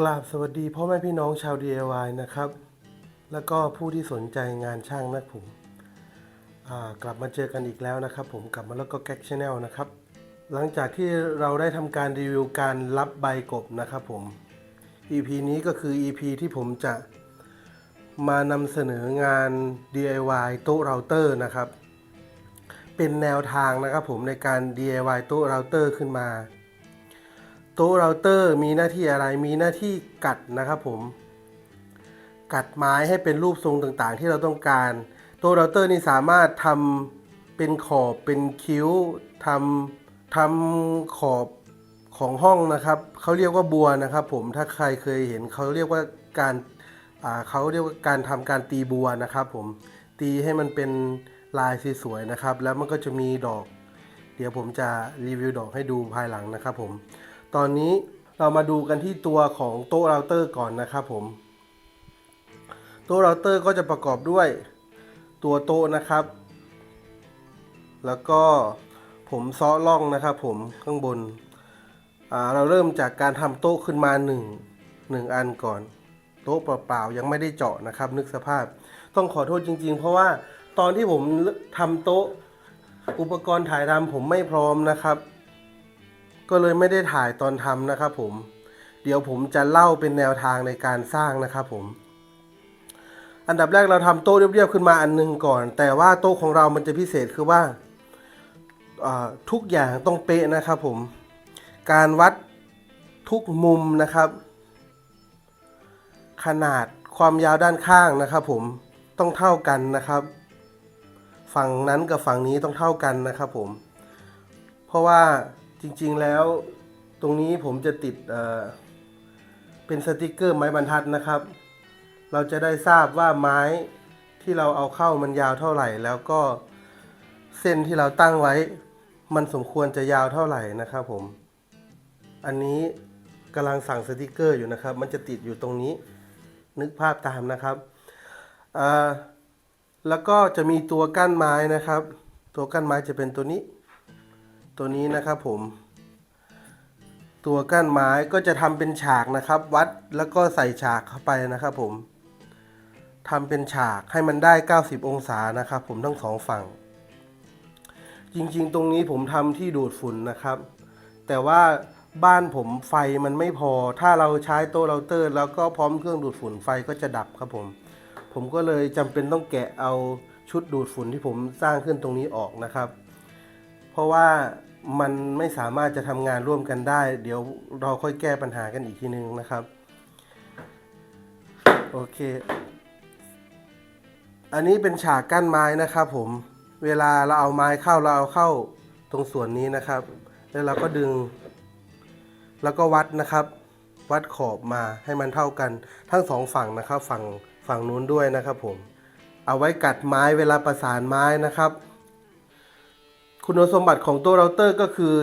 กราบสวัสดีพ่อแม่พี่น้องชาว DIY นะครับ แล้วก็ผู้ที่สนใจงานช่างนะผมกลับมาเจอกันอีกแล้วนะครับ ผมกลับมาแล้วก็แก๊กชาแนลนะครับ หลังจากที่เราได้ทำการรีวิวการรับใบกบนะครับผม EP นี้ก็คือ EP ที่ผมจะมานำเสนองาน DIY โต๊ะเราเตอร์นะครับ เป็นแนวทางนะครับผมในการ DIY โต๊ะเราเตอร์ขึ้นมา ต๊ะเราเตอร์มีหน้าที่อะไรมีหน้าที่กัดนะครับผม กัดไม้ให้เป็นรูปทรงต่างๆ ที่เราต้องการโต๊ะเราเตอร์นี่สามารถทำเป็นขอบเป็นคิ้วทำทำขอบของห้องนะครับเขาเรียกว่าบัวนะครับ ผมถ้าใครเคยเห็นเขาเรียกว่าการเขาเรียกว่าการทำการตีบัวนะครับ ผมตีให้มันเป็นลายสวยๆนะครับ แล้วมันก็จะมีดอก เดี๋ยวผมจะรีวิวดอกให้ดูภายหลังนะครับ ผม ตอนนี้เรามาดูกันที่ตัวของโต๊ะเราเตอร์ก่อนนะครับผม โต๊ะเราเตอร์ก็จะประกอบด้วยตัวโต๊ะนะครับ แล้วก็ผมซ้อล่องนะครับผมข้างบน เราเริ่มจากการทำโต๊ะขึ้นมา1 1อันก่อน โต๊ะเปล่าๆยังไม่ได้เจาะนะครับ นึกสภาพ ต้องขอโทษจริง ๆ เพราะว่าตอนที่ผมทำโต๊ะอุปกรณ์ถ่ายทำผมไม่พร้อมนะครับ ก็เลยไม่ได้ถ่ายตอนทำนะครับผม เดี๋ยวผมจะเล่าเป็นแนวทางในการสร้างนะครับผม อันดับแรกเราทำโต๊ะเรียบๆขึ้นมาอันหนึงก่อน แต่ว่าโต๊ะของเรามันจะพิเศษคือว่าอ่าทุกอย่างต้องเป๊ะนะครับผม การวัดทุกมุมนะครับ ขนาดความยาวด้านข้างนะครับ ผมต้องเท่ากันนะครับ ฝั่งนั้นกับฝั่งนี้ต้องเท่ากันนะครับผม เพราะว่า จริงๆแล้วตรงนี้ผมจะติดเป็นสติกเกอร์ไม้บรรทัดนะครับ เราจะได้ทราบว่าไม้ที่เราเอาเข้ามันยาวเท่าไหร่ แล้วก็เส้นที่เราตั้งไว้ มันสมควรจะยาวเท่าไหร่นะครับผม อันนี้กำลังสั่งสติกเกอร์อยู่นะครับ มันจะติดอยู่ตรงนี้นึกภาพตามนะครับ แล้วก็จะมีตัวกั้นไม้นะครับ ตัวกั้นไม้จะเป็นตัวนี้ ตัวนี้นะครับผม ตัวกั้นไม้ก็จะทำเป็นฉากนะครับ วัดแล้วก็ใส่ฉากเข้าไปนะครับ ผมทำเป็นฉากให้มันได้ 90 องศานะครับ ผมทั้งสองฝั่ง จริงๆ ตรงนี้ผมทำที่ดูดฝุ่นนะครับ แต่ว่าบ้านผมไฟมันไม่พอ ถ้าเราใช้โต๊ะเราเตอร์ แล้วก็พร้อมเครื่องดูดฝุ่นไฟก็จะดับครับผม ผมก็เลยจำเป็นต้องแกะเอาชุดดูดฝุ่นที่ผมสร้างขึ้นตรงนี้ออกนะครับ เพราะว่า มันไม่สามารถจะทำงานร่วมกันได้ เดี๋ยวเราค่อยแก้ปัญหากันอีกทีนึงนะครับ โอเค อันนี้เป็นฉากกั้นไม้นะครับผม เวลาเราเอาไม้เข้าเราเอาเข้าตรงส่วนนี้นะครับ แล้วเราก็ดึง แล้วก็วัดนะครับ วัดขอบมาให้มันเท่ากัน ทั้งสองฝั่งนะครับ ฝั่งฝั่งนู้นด้วยนะครับผม เอาไว้กัดไม้เวลาประสานไม้นะครับ คุณสมบัติของตัวเราเตอร์ก็คือ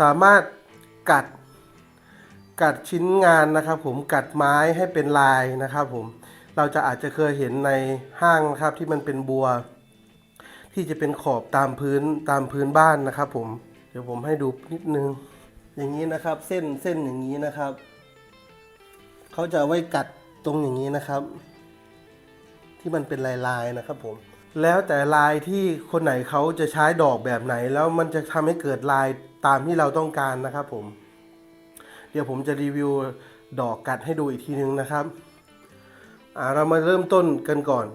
สามารถกัดกัดชิ้นงานนะครับ ผมกัดไม้ให้เป็นลายนะครับผมเราจะอาจจะเคยเห็นในห้างนะครับที่มันเป็นบัว ที่จะเป็นขอบตามพื้นตามพื้นบ้านนะครับ ผมเดี๋ยวผมให้ดูนิดนึง อย่างนี้นะครับ เส้นเส้นอย่างนี้นะครับเขาจะไว้กัดตรงอย่างนี้นะครับ ที่มันเป็นลายลายๆนะครับผม แล้วแต่ลายที่คนไหนเขาจะใช้ดอกแบบไหน แล้วมันจะทำให้เกิดลายตามที่เราต้องการนะครับผม เดี๋ยวผมจะรีวิวดอกกัดให้ดูอีกทีนึงนะครับอ่าเรามาเริ่มต้นกันก่อน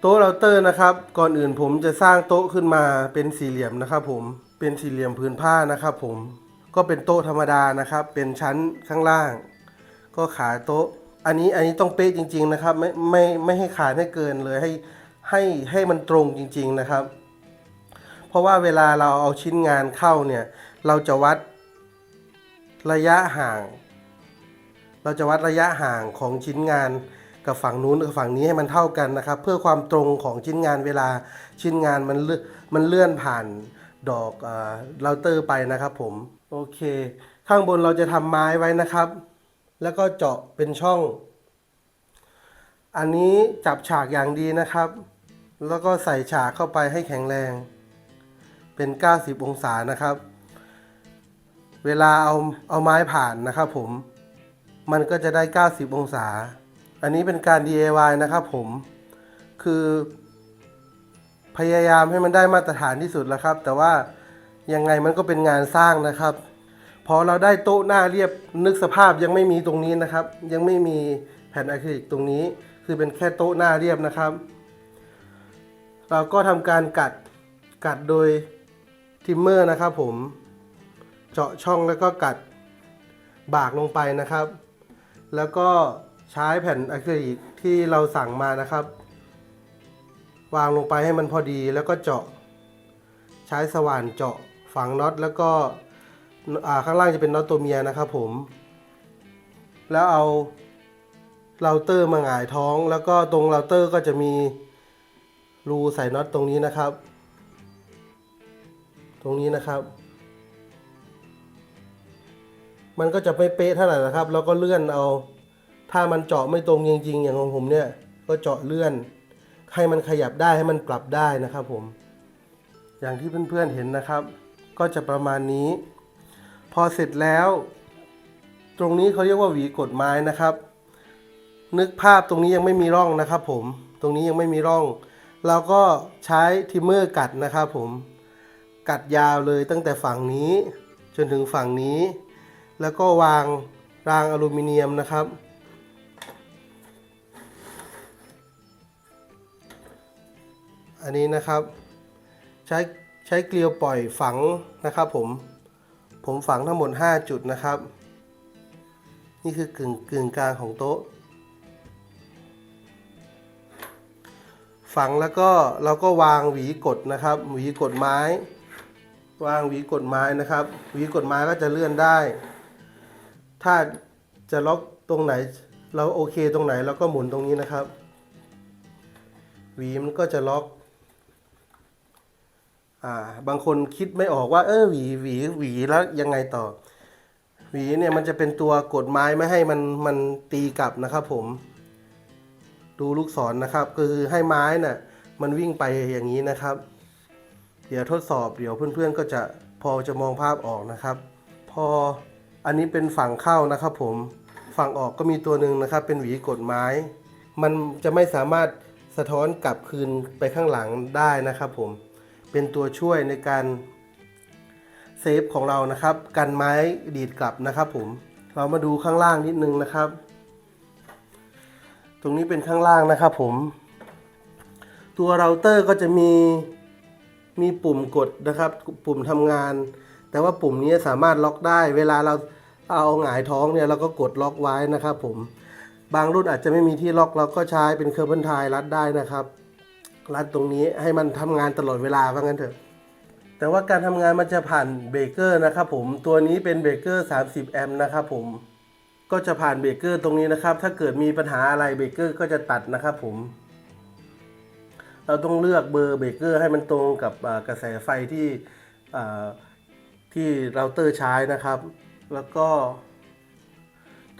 โต๊ะเราเตอร์นะครับ ก่อนอื่นผมจะสร้างโต๊ะขึ้นมาเป็นสี่เหลี่ยมนะครับ ผมเป็นสี่เหลี่ยมพื้นผ้านะครับ ผมก็เป็นโต๊ะธรรมดานะครับ เป็นชั้นข้างล่าง ก็ขาโต๊ะ อันนี้อันนี้ต้องเป๊ะจริง ๆนะครับ ไม่ไม่ไม่ให้ขาดให้เกินเลยให้ ให้ให้มันตรงจริงๆนะครับ เพราะว่าเวลาเราเอาชิ้นงานเข้าเนี่ยเราจะวัดระยะห่าง เราจะวัดระยะห่างของชิ้นงานกับฝั่งนู้นกับฝั่งนี้ให้มันเท่ากันนะครับ เพื่อความตรงของชิ้นงานเวลาชิ้นงานมันเลื่อนมันเลื่อนผ่านดอกเออเราเตอร์ไปนะครับผมโอเค ข้างบนเราจะทำไม้ไว้นะครับ แล้วก็เจาะเป็นช่อง อันนี้จับฉากอย่างดีนะครับ แล้วก็ใส่ฉากเข้าไปให้แข็งแรง เป็น 90 องศานะครับ เวลาเอาเอาไม้ผ่านนะครับผม มันก็จะได้ 90 องศา อันนี้เป็นการ DIY นะครับผม คือพยายามให้มันได้มาตรฐานที่สุดแล้วครับ แต่ว่ายังไงมันก็เป็นงานสร้างนะครับ พอเราได้โต๊ะหน้าเรียบนึกสภาพยังไม่มีตรงนี้นะครับ ยังไม่มีแผ่นอะคริลิกตรงนี้ คือเป็นแค่โต๊ะหน้าเรียบนะครับ เราก็ทำการกัดกัดโดยทิมเมอร์นะครับผมเจาะช่องแล้วก็กัดบากลงไปนะครับ แล้วก็ใช้แผ่นอะคริลิกที่เราสั่งมานะครับ วางลงไปให้มันพอดีแล้วก็เจาะ ใช้สว่านเจาะฝังน็อตแล้วก็ข้างล่างจะเป็นน็อตตัวเมียนะครับผม แล้วเอาเราเตอร์มาหงายท้อง แล้วก็ตรงเราเตอร์ก็จะมี รูใส่น็อตตรงนี้นะครับ ตรงนี้นะครับ มันก็จะไม่เป๊ะเท่าไหร่นะครับ แล้วก็เลื่อนเอา ถ้ามันเจาะไม่ตรงจริง ๆ อย่างของผมเนี่ย ก็เจาะเลื่อน ให้มันขยับได้ให้มันปรับได้นะครับผม อย่างที่เพื่อนๆเห็นนะครับ ก็จะประมาณนี้ พอเสร็จแล้ว ตรงนี้เขาเรียกว่าหวีกดไม้นะครับ นึกภาพตรงนี้ยังไม่มีร่องนะครับ ผม ตรงนี้ยังไม่มีร่อง เราก็ใช้ทิมเมอร์กัดนะครับผมกัดยาวเลยตั้งแต่ฝั่งนี้ จนถึงฝั่งนี้ แล้วก็วางรางอลูมิเนียมนะครับ อันนี้นะครับ ใช้ใช้เกลียวปล่อยฝังนะครับผมผมฝังทั้งหมด 5 จุดนะครับ นี่คือกึ่งกึ่งกลางของโต๊ะ ฝังแล้วก็เราก็วางหวีกดนะครับ หวีกดไม้ วางหวีกดไม้นะครับ หวีกดไม้ก็จะเลื่อนได้ ถ้าจะล็อกตรงไหน เราโอเคตรงไหนเราก็หมุนตรงนี้นะครับ หวีมันก็จะล็อกอ่าบางคนคิดไม่ออกว่า เออหวีหวีหวีแล้วยังไงต่อ หวีเนี่ยมันจะเป็นตัวกดไม้ไม่ให้มันมันตีกลับนะครับผม ดูลูกศรนนะครับ คือให้ไม้น่ะมันวิ่งไปอย่างนี้นะครับ เดี๋ยวทดสอบเดี๋ยวเพื่อนๆก็จะพอจะมองภาพออกนะครับ พออันนี้เป็นฝั่งเข้านะครับผมฝั่งออกก็มีตัวหนึ่งนะครับ เป็นหวีกดไม้ มันจะไม่สามารถสะท้อนกลับคืนไปข้างหลังได้นะครับผมเป็นตัวช่วยในการเซฟของเรานะครับ กันไม้ดีดกลับนะครับผมเรามาดูข้างล่างนิดนึงนะครับ ตรงนี้เป็นข้างล่างนะครับผม ตัวเราเตอร์ก็จะมีมีปุ่มกดนะครับ ปุ่มทำงาน แต่ว่าปุ่มนี้สามารถล็อกได้ เวลาเราเอาหงายท้องเนี่ยเราก็กดล็อกไว้นะครับผม บางรุ่นอาจจะไม่มีที่ล็อกเราก็ใช้เป็นเคอร์เบิลไทยรัดได้นะครับ รัดตรงนี้ให้มันทำงานตลอดเวลาว่างั้นเถอะ แต่ว่าการทำงานมันจะผ่านเบรกเกอร์นะครับผม ตัวนี้เป็นเบรกเกอร์ 30 แอมป์นะครับผม ก็จะผ่านเบรกเกอร์ตรงนี้นะครับ ถ้าเกิดมีปัญหาอะไรเบรกเกอร์ก็จะตัดนะครับผม เราต้องเลือกเบอร์เบรกเกอร์ให้มันตรงกับกระแสไฟที่ที่เราเตอร์ใช้นะครับ แล้วก็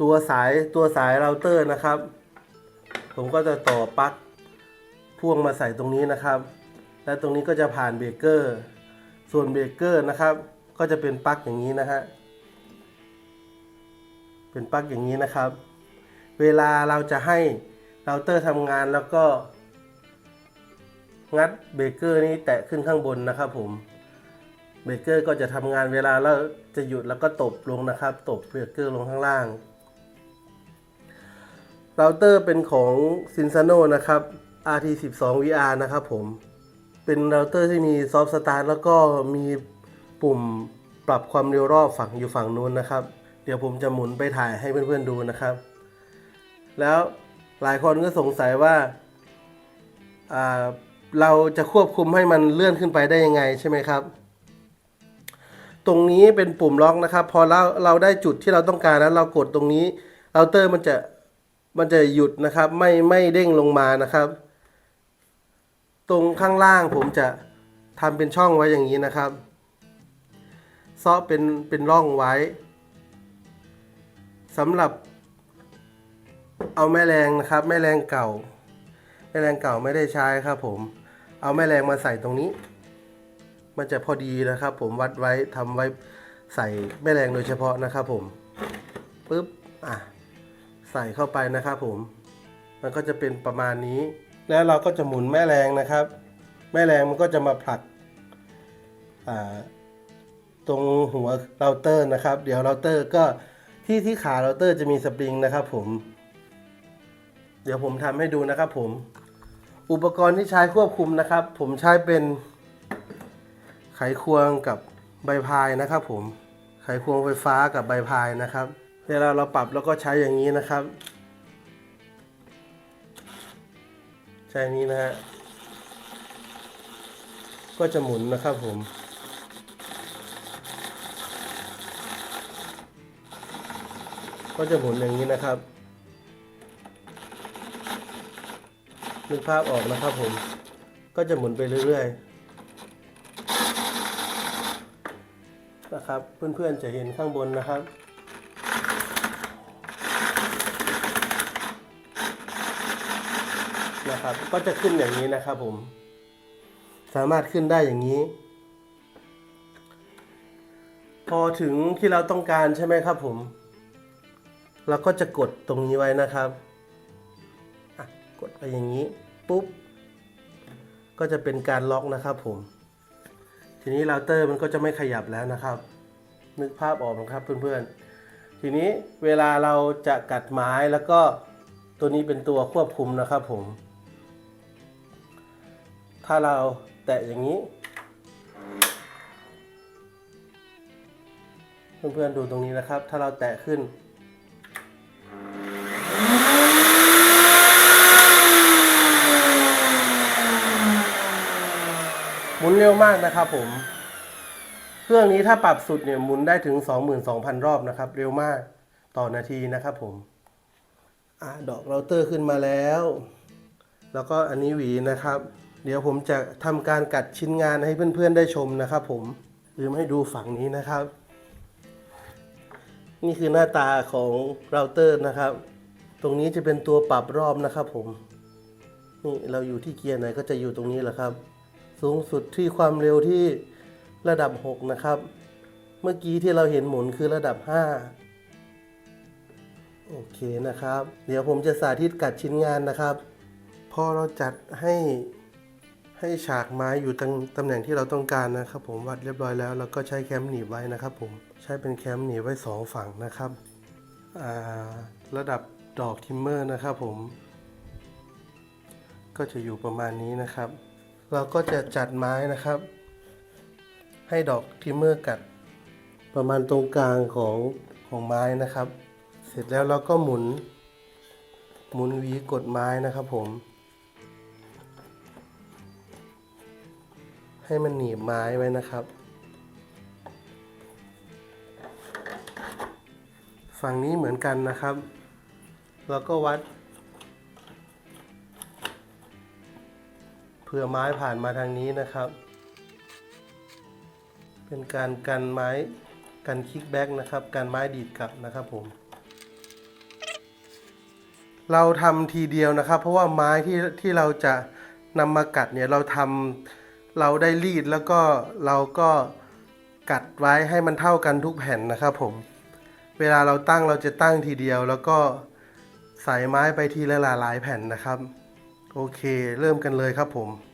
ตัวสายตัวสายเราเตอร์นะครับ ผมก็จะต่อปลั๊กพ่วงมาใส่ตรงนี้นะครับ และตรงนี้ก็จะผ่านเบรกเกอร์ ส่วนเบรกเกอร์นะครับ ก็จะเป็นปลั๊กอย่างนี้นะฮะ เป็นปลั๊กอย่างนี้นะครับ เวลาเราจะให้เราเตอร์ทำงานแล้วก็ งัดเบรกเกอร์นี้แตะขึ้นข้างบนนะครับผมเบรกเกอร์ก็จะทำงานเวลาเราจะหยุดแล้วก็ตบลงนะครับ ตบเบรกเกอร์ลงข้างล่างเราเตอร์เป็นของ c i n s a n o นะครับ RT12 VR นะครับผม เป็นเราเตอร์ที่มีซอฟต์สตาร์ทแล้วก็มีปุ่มปรับความเร็วรอบฝั่งอยู่ฝั่งนู้นนะครับ เดี๋ยวผมจะหมุนไปถ่ายให้เพื่อนๆดูนะครับ แล้วหลายคนก็สงสัยว่าาเราจะควบคุมให้มันเลื่อนขึ้นไปได้ยังไงใช่ไหมครับ ตรงนี้เป็นปุ่มล็อกนะครับ พอเราเราได้จุดที่เราต้องการแล้วเรากดตรงนี้เราเตอร์มันจะมันจะหยุดนะครับ ไม่ไม่เด้งลงมานะครับ ตรงข้างล่างผมจะทำเป็นช่องไว้อย่างนี้นะครับ ซาะเป็นเป็นร่องไว้ สำหรับ เอาแม่แรงนะครับ แม่แรงเก่า แม่แรงเก่าไม่ได้ใช้ครับผม เอาแม่แรงมาใส่ตรงนี้ มันจะพอดีนะครับ ผมวัดไว้ทำไว้ใส่แม่แรงโดยเฉพาะนะครับ ผมปึ๊บอะใส่เข้าไปนะครับ ผม มันก็จะเป็นประมาณนี้ แล้วเราก็จะหมุนแม่แรงนะครับ แม่แรงมันก็จะมาผลักตรงหัวเราเตอร์นะครับ เดี๋ยวเราเตอร์ก็ ที่ที่ขาเราเตอร์จะมีสปริงนะครับผม เดี๋ยวผมทำให้ดูนะครับผม อุปกรณ์ที่ใช้ควบคุมนะครับ ผมใช้เป็นไขควงกับใบพายนะครับผม ไขควงไฟฟ้ากับใบพายนะครับ เวลาเราปรับแล้วก็ใช้อย่างนี้นะครับ ใช่นี้นะฮะ ก็จะหมุนนะครับผม ก็จะหมุนอย่างนี้นะครับนึกภาพออกนะครับผม ก็จะหมุนไปเรื่อยๆ นะครับ เพื่อนๆจะเห็นข้างบนนะครับ นะครับ ก็จะขึ้นอย่างนี้นะครับผม สามารถขึ้นได้อย่างนี้ พอถึงที่เราต้องการใช่ไหมครับผม เราก็จะกดตรงนี้ไว้นะครับ กดไปอย่างนี้ปุ๊บ ก็จะเป็นการล็อกนะครับผม ทีนี้เราเตอร์มันก็จะไม่ขยับแล้วนะครับ นึกภาพออกไหมครับเพื่อนๆ ทีนี้เวลาเราจะกัดไม้แล้วก็ตัวนี้เป็นตัวควบคุมนะครับผม ถ้าเราแตะอย่างนี้ เพื่อนๆดูตรงนี้นะครับ ถ้าเราแตะขึ้น หมุนเร็วมากนะครับผม เครื่องนี้ถ้าปรับสุดเนี่ยหมุนได้ถึง 22,000 รอบนะครับ เร็วมากต่อนาทีนะครับผมอดอกเราเตอร์ขึ้นมาแล้ว แล้วก็อันนี้หวีนะครับ เดี๋ยวผมจะทำการกัดชิ้นงานให้เพื่อนๆได้ชมนะครับผมลืมให้ดูฝั่งนี้นะครับ นี่คือหน้าตาของเราเตอร์นะครับ ตรงนี้จะเป็นตัวปรับรอบนะครับผมนี่เราอยู่ที่เกียร์ไหนก็จะอยู่ตรงนี้แหละครับ สูงสุดที่ความเร็วที่ระดับ 6 นะครับ เมื่อกี้ที่เราเห็นหมุนคือระดับ 5 โอเคนะครับ เดี๋ยวผมจะสาธิตกัดชิ้นงานนะครับ พอเราจัดให้ให้ฉากไม้อยู่ตำตำแหน่งที่เราต้องการนะครับ ผมวัดเรียบร้อยแล้วเราก็ใช้แคมหนีบไว้นะครับ ผมใช้เป็นแคมหนีบไว้สองฝั่งนะครับระดับดอกทิมเมอร์นะครับผม ก็จะอยู่ประมาณนี้นะครับ เราก็จะจัดไม้นะครับ ให้ดอกทิมเมอร์กัด ประมาณตรงกลางของของไม้นะครับ เสร็จแล้วเราก็หมุน หมุนหวีกดไม้นะครับผม ให้มันหนีบไม้ไว้นะครับ ฝั่งนี้เหมือนกันนะครับ เราก็วัด ผื่อไม้ผ่านมาทางนี้นะครับ เป็นการกันไม้กันคิกแบ็กนะครับกันไม้ดีดกลับนะครับผม เราทำทีเดียวนะครับ เพราะว่าไม้ที่ที่เราจะนำมากัดเนี่ยเราทำเราได้รีดแล้วก็เราก็กัดไว้ให้มันเท่ากันทุกแผ่นนะครับผม เวลาเราตั้งเราจะตั้งทีเดียว แล้วก็ใส่ไม้ไปทีละหลายแผ่นนะครับ โอเค เริ่มกันเลยครับผม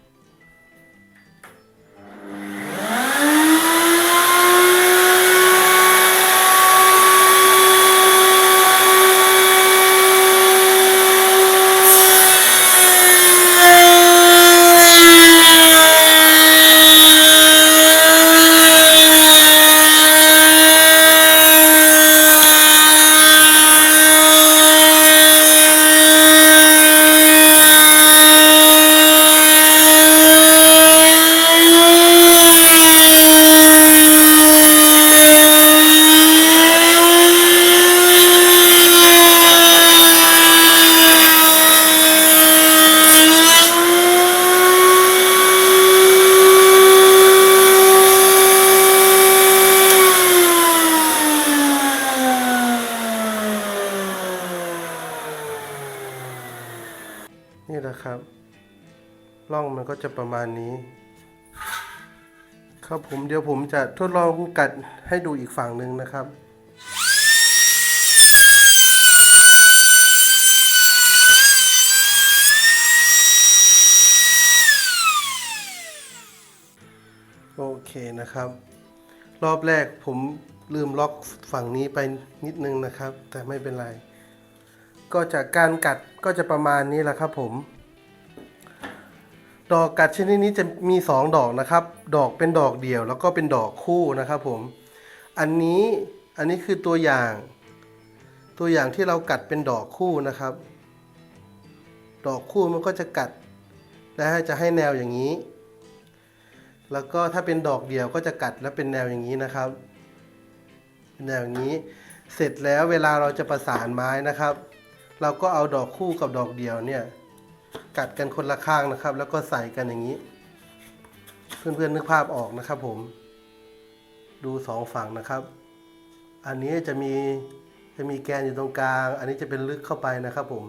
นี่แหละครับร่องมันก็จะประมาณนี้ ครับผมเดี๋ยวผมจะทดลองกัดให้ดูอีกฝั่งหนึ่งนะครับโอเคนะครับ รอบแรกผมลืมล็อกฝั่งนี้ไปนิดนึงนะครับ แต่ไม่เป็นไร ก็จากการกัดก็จะประมาณนี้แหละครับผม ดอกกัดชนิดนี้จะมีสองดอกนะครับ ดอกเป็นดอกเดี่ยว แล้วก็เป็นดอกคู่นะครับผม อันนี้อันนี้คือตัวอย่าง ตัวอย่างที่เรากัดเป็นดอกคู่นะครับ ดอกคู่มันก็จะกัดและจะให้แนวอย่างนี้ แล้วก็ถ้าเป็นดอกเดียวก็จะกัดและเป็นแนวอย่างนี้นะครับเป็นแนวอย่างนี้ เสร็จแล้วเวลาเราจะประสานไม้นะครับ เราก็เอาดอกคู่กับดอกเดียวเนี่ย กัดกันคนละข้างนะครับ แล้วก็ใส่กันอย่างนี้ เพื่อนๆนึกภาพออกนะครับ ผม ดูสองฝั่งนะครับ อันนี้จะมีจะมีแกนอยู่ตรงกลาง อันนี้จะเป็นลึกเข้าไปนะครับ ผม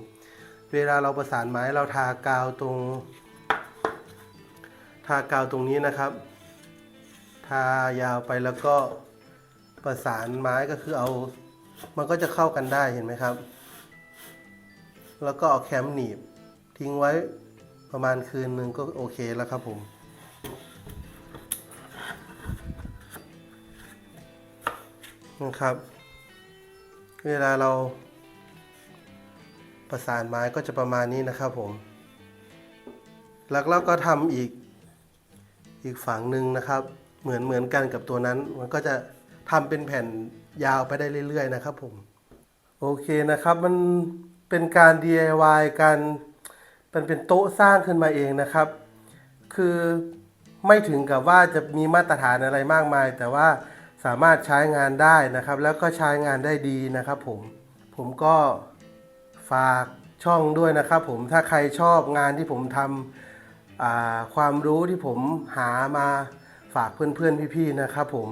เวลาเราประสานไม้เราทากาวตรง ทากาวตรงนี้นะครับ ทายาวไปแล้วก็ประสานไม้ก็คือเอา มันก็จะเข้ากันได้เห็นไหมครับ แล้วก็เอาแคมหนีบ ทิ้งไว้ประมาณคืนหนึ่งก็โอเคแล้วครับผม นะครับ เวลาเราประสานไม้ก็จะประมาณนี้นะครับผม แล้วเราก็ทำอีกอีกฝั่งหนึ่งนะครับ เหมือนเหมือนกันกับตัวนั้น มันก็จะทำเป็นแผ่นยาวไปได้เรื่อย ๆ นะครับผม โอเคนะครับมัน เป็นการ DIY การมันเป็นโต๊ะสร้างขึ้นมาเองนะครับ คือไม่ถึงกับว่าจะมีมาตรฐานอะไรมากมาย แต่ว่าสามารถใช้งานได้นะครับ แล้วก็ใช้งานได้ดีนะครับ ผมผมก็ฝากช่องด้วยนะครับผมถ้าใครชอบงานที่ผมทำความรู้ที่ผมหามาฝากเพื่อนๆพี่ๆนะครับผม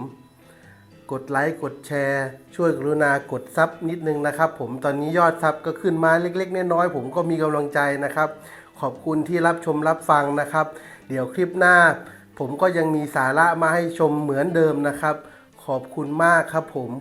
กดไลค์กดแชร์ ช่วยกรุณากดซับนิดนึงนะครับ ผมตอนนี้ยอดซับก็ขึ้นมาเล็กๆน้อยๆผมก็มีกำลังใจนะครับ ขอบคุณที่รับชมรับฟังนะครับ เดี๋ยวคลิปหน้า ผมก็ยังมีสาระมาให้ชมเหมือนเดิมนะครับ ขอบคุณมากครับผม